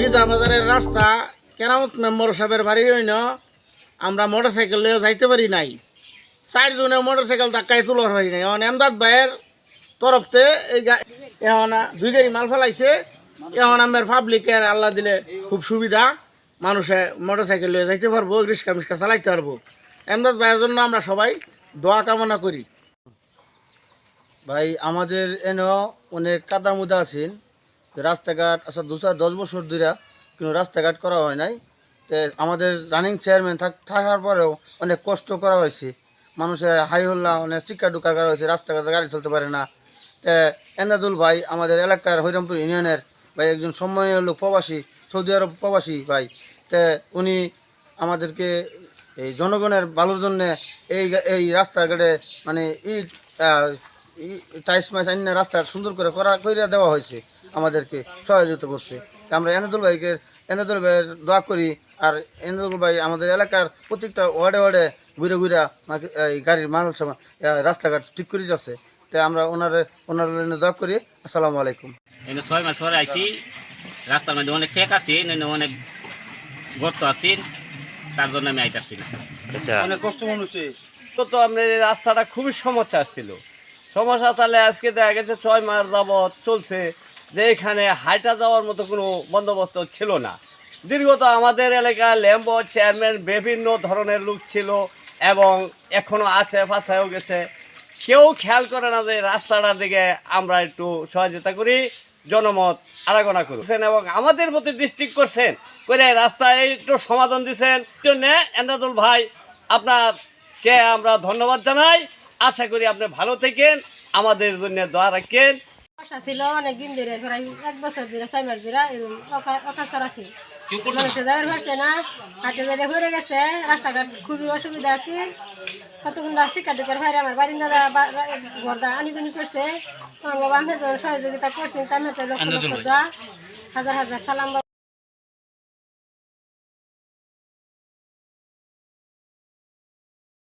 বিদা বাজারের রাস্তা কেরামত মেম্বর সাহেবের বাড়ি হইন, আমরা মোটর সাইকেল লিয়ে যাইতে পারি নাই। চারজনে মোটর সাইকেল ধাক্কায় তোলার পারি নাই। এখন এমদাদ ভাইয়ের তরফতে এই এখন দুই গাড়ি মাল ফেলাইছে। এখন আমার পাবলিকের আল্লাহ দিলে খুব সুবিধা, মানুষে মোটর সাইকেল লিয়ে যাইতে পারব, রিক্সা মিস্কা চালাইতে পারব। এমদাদ ভাইয়ের জন্য আমরা সবাই দোয়া কামনা করি। ভাই, আমাদের এনেও অনেক কাদা মুদা আছেন। রাস্তাঘাট আচ্ছা দু চার দশ বছর ধরে কিন্তু রাস্তাঘাট করা হয় নাই। তে আমাদের রানিং চেয়ারম্যান থাকার পরেও অনেক কষ্ট করা হয়েছে। মানুষের হাই হল্লা অনেক চিক্কা ডুকা করা হয়েছে, রাস্তাঘাটে গাড়ি চলতে পারে না। তে এনাদুল ভাই আমাদের এলাকার হরিরামপুর ইউনিয়নের ভাই একজন সম্মানীয় লোক, প্রবাসী, সৌদি আরব প্রবাসী ভাই। তে উনি আমাদেরকে এই জনগণের ভালোর জন্যে এই এই রাস্তাঘাটে মানে ইট টাইস মাইস আইনে রাস্তা সুন্দর করে করা, কইরা দেওয়া হয়েছে। আমাদেরকে সহযোগিতা করছে। তা আমরা এনাদুল ভাইকে এনাদুল ভাইয়ের দোয়া করি আর এনাদুল ভাই আমাদের এলাকার প্রত্যেকটা ওয়ার্ডে ওয়ার্ডে ঘুরে ঘুরে এই গাড়ির মাল রাস্তাঘাট ঠিক করে যাচ্ছে। তাই আমরা ওনার ওনার জন্য দোয়া করি। আসসালামু আলাইকুম। এনে ছয় মাস পরে আইসি রাস্তার মধ্যে অনেক ঠেক আছে এনে অনেক গর্ত আছি। তার জন্য আমি আইতাছি না। আচ্ছা। অনেক কষ্ট মানুষে। তো তো আপনার রাস্তাটা খুবই সমস্যা ছিল। সমস্যা তাহলে আজকে দেখা গেছে ছয় মাস যাবৎ চলছে। যে এখানে হাইটা যাওয়ার মতো কোনো বন্দোবস্ত ছিল না। দীর্ঘত আমাদের এলাকায় ল্যাম্বো চেয়ারম্যান বিভিন্ন ধরনের লোক ছিল এবং এখনও আছে, ফাঁসায়ও গেছে। কেউ খেয়াল করে না যে রাস্তাটার দিকে আমরা একটু সহযোগিতা করি, জনমত আরাগনা করছেন এবং আমাদের প্রতি দৃষ্টিক করছেন করে রাস্তায় একটু সমাধান দিচ্ছেন জন্য এন্দাদুল ভাই, আপনাকে আমরা ধন্যবাদ জানাই। আশা করি আপনি ভালো থাকেন। আমাদের জন্য দোয়া রাখেন। সমস্যা ছিল অনেক দিন ধরে প্রায় এক বছর ধরে ছয় মাস ধরে এরকম অকাশার আছে। মানুষের পারছে না হাটে যাইলে ঘুরে গেছে রাস্তাঘাট খুবই অসুবিধা আছে। কতক্ষণ রাস্তা কাটে করে আমার বাড়ির দাদা গর্দা আনিগুনি করছে। আমার বাবা আমি সহযোগিতা করছেন তার হাজার হাজার সালাম